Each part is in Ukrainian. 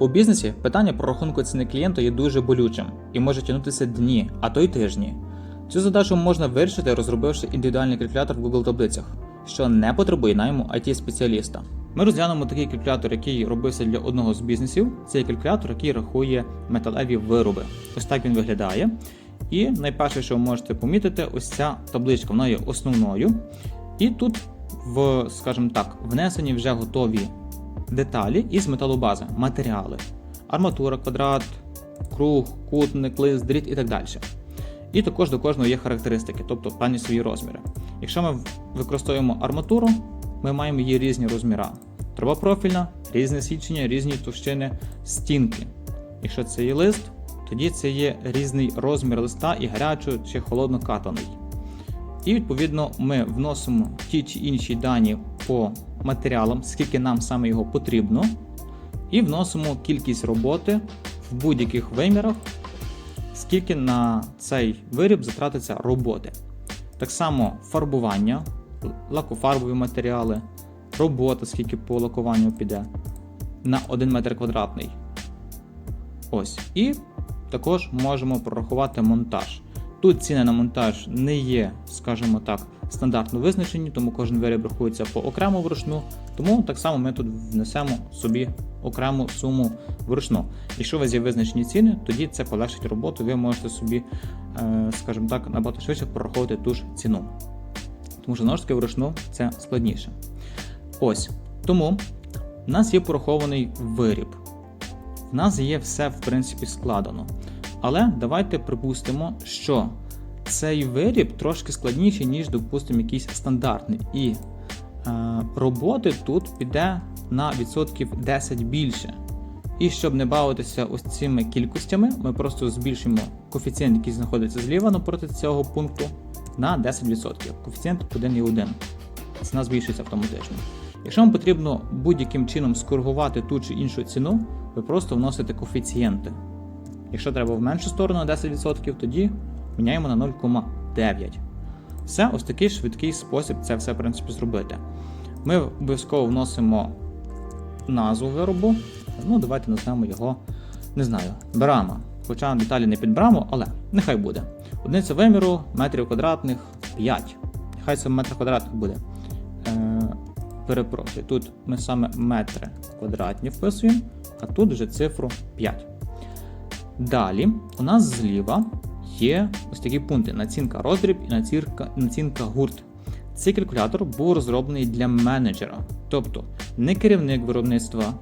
У бізнесі питання про рахунку ціни клієнта є дуже болючим і може тягнутися дні, а то й тижні. Цю задачу можна вирішити, розробивши індивідуальний калькулятор в Google таблицях, що не потребує найму it спеціаліста Ми розглянемо такий калькулятор, який робився для одного з бізнесів. Це калькулятор, який рахує металеві вироби. Ось так він виглядає. І найперше, що ви можете помітити, ось ця табличка вона є основною. І тут, в, скажімо так, внесені вже готові деталі із металобази, матеріали, арматура, квадрат, круг, кутник, лист, дріт і так далі. І також до кожного є характеристики, тобто певні свої розміри. Якщо ми використовуємо арматуру, ми маємо її різні розміри. Трубопрофільна, різне січення, різні товщини стінки. Якщо це є лист, тоді це є різний розмір листа і гарячо чи холодно катаний. І відповідно ми вносимо ті чи інші дані по матеріалам, скільки нам саме його потрібно, і вносимо кількість роботи в будь-яких вимірах, скільки на цей виріб затратиться роботи. Так само фарбування, лакофарбові матеріали, робота, скільки по лакуванню піде на 1 метр квадратний. Ось. І також можемо прорахувати монтаж. Тут ціни на монтаж не є, скажімо так, стандартно визначені, тому кожен виріб рахується по окремо вручну. Тому так само ми тут внесемо собі окрему суму вручну. Якщо у вас є визначені ціни, тоді це полегшить роботу, ви можете собі, е, скажімо так, набагато швидше прораховувати ту ж ціну. Тому що таки вручну це складніше. Ось. Тому в нас є порахований виріб. В нас є все, в принципі, складено. Але давайте припустимо, що цей виріб трошки складніший, ніж, допустимо, якийсь стандартний. І е, роботи тут піде на відсотків 10 більше. І щоб не бавитися ось цими кількостями, ми просто збільшимо коефіцієнт, який знаходиться зліва напроти цього пункту, на 10%. Коефіцієнт 1,1. Ціна збільшується автоматично. Якщо вам потрібно будь-яким чином скоригувати ту чи іншу ціну, ви просто вносите коефіцієнти. Якщо треба в меншу сторону на 10%, тоді міняємо на 0,9. Все, ось такий швидкий спосіб це все в принципі зробити. Ми обов'язково вносимо назву виробу. Ну, давайте назвемо його, не знаю, брама. Хоча деталі не під браму, але нехай буде. Одиниця виміру метрів квадратних 5. Нехай це метр квадратних буде. Е, перепрошую, тут ми саме метри квадратні вписуємо, а тут вже цифру 5. Далі у нас зліва є ось такі пункти: націнка роздріб і націнка, націнка гурт. Цей калькулятор був розроблений для менеджера, тобто не керівник виробництва,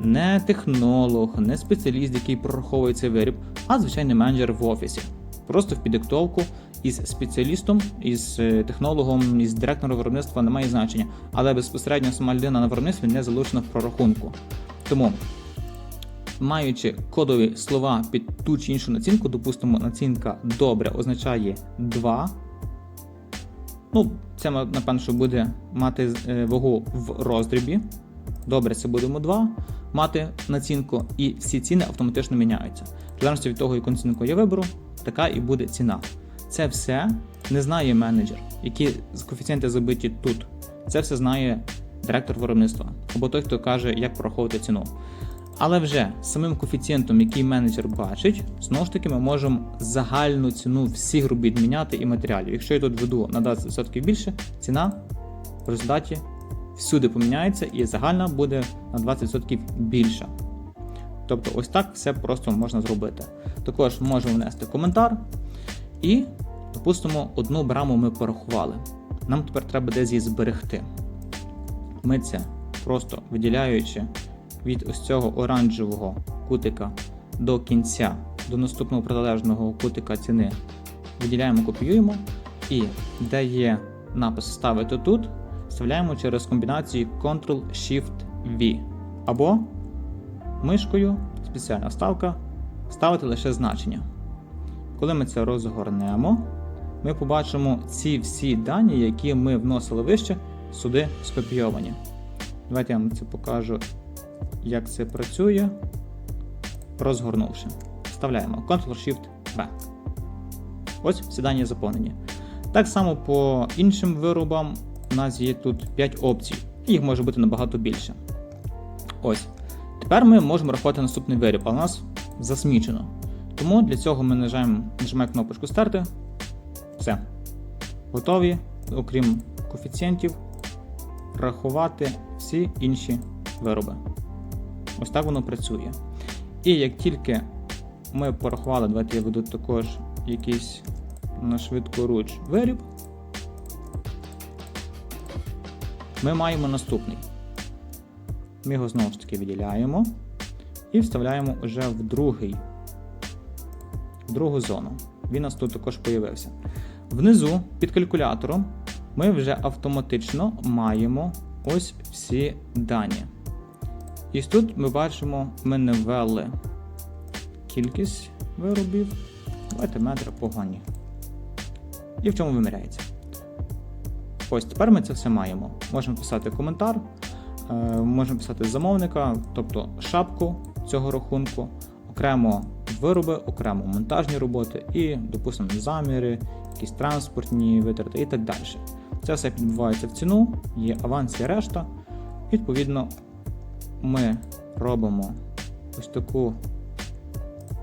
не технолог, не спеціаліст, який прораховує цей виріб, а звичайний менеджер в офісі. Просто в піддиктовку із спеціалістом, із е, технологом, із директором виробництва немає значення, але безпосередньо сама людина на виробництві не залучена в прорахунку. Тому маючи кодові слова під ту чи іншу націнку, допустимо, націнка добре означає 2. Ну, це напевно, що буде мати е, вагу в роздрібі. Добре, це будемо 2 мати націнку, і всі ціни автоматично міняються. В залежності від того, яку націнку я виберу, така і буде ціна. Це все не знає менеджер, які коефіцієнти забиті тут. Це все знає директор виробництва або той, хто каже, як пораховувати ціну. Але вже самим коефіцієнтом, який менеджер бачить, знову ж таки, ми можемо загальну ціну всіх робіт міняти і матеріалів. Якщо я тут веду на 20% більше, ціна в результаті всюди поміняється і загальна буде на 20% більша. Тобто, ось так все просто можна зробити. Також можемо внести коментар. І, допустимо, одну браму ми порахували. Нам тепер треба десь її зберегти. Ми це просто виділяючи від ось цього оранжевого кутика до кінця, до наступного протилежного кутика ціни, виділяємо, копіюємо. І де є напис Ставити тут, вставляємо через комбінацію Ctrl-Shift-V. Або мишкою, спеціальна вставка, ставити лише значення. Коли ми це розгорнемо, ми побачимо ці всі дані, які ми вносили вище, сюди скопійовані. Давайте я вам це покажу як це працює, розгорнувши. Вставляємо Ctrl-Shift-V. Ось всі дані заповнені. Так само по іншим виробам у нас є тут 5 опцій, їх може бути набагато більше. Ось. Тепер ми можемо рахувати наступний виріб, а у нас засмічено. Тому для цього ми нажимаємо, нажимаємо кнопочку старти. Все. Готові, окрім коефіцієнтів, рахувати всі інші вироби. Ось так воно працює. І як тільки ми порахували, давайте я веду також якийсь на швидкоруч виріб, ми маємо наступний. Ми його знову ж таки виділяємо і вставляємо вже в другий, в другу зону. Він у нас тут також появився. Внизу під калькулятором ми вже автоматично маємо ось всі дані. І тут ми бачимо, ми не ввели кількість виробів. Давайте метри погані. І в чому виміряється. Ось тепер ми це все маємо. Можемо писати коментар, е, можемо писати замовника, тобто шапку цього рахунку, окремо вироби, окремо монтажні роботи і, допустимо, заміри, якісь транспортні витрати і так далі. Це все підбувається в ціну, є аванс і решта. Відповідно, ми робимо ось таку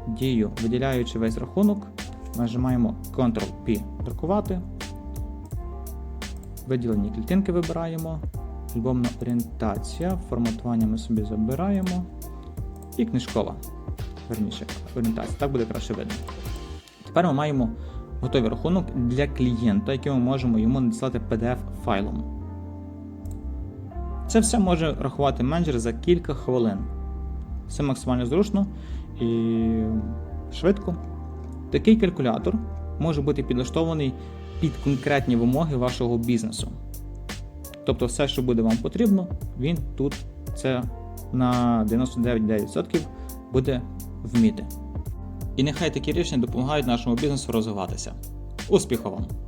дію, виділяючи весь рахунок, нажимаємо Ctrl-P друкувати. Виділені клітинки вибираємо, альбомна орієнтація, форматування ми собі забираємо. І книжкова. Верніше, орієнтація. Так буде краще видно. Тепер ми маємо готовий рахунок для клієнта, який ми можемо йому надіслати PDF-файлом. Це все може рахувати менеджер за кілька хвилин. Все максимально зручно і швидко. Такий калькулятор може бути підлаштований під конкретні вимоги вашого бізнесу. Тобто, все, що буде вам потрібно, він тут це на 99% буде вміти. І нехай такі рішення допомагають нашому бізнесу розвиватися. Успіху вам!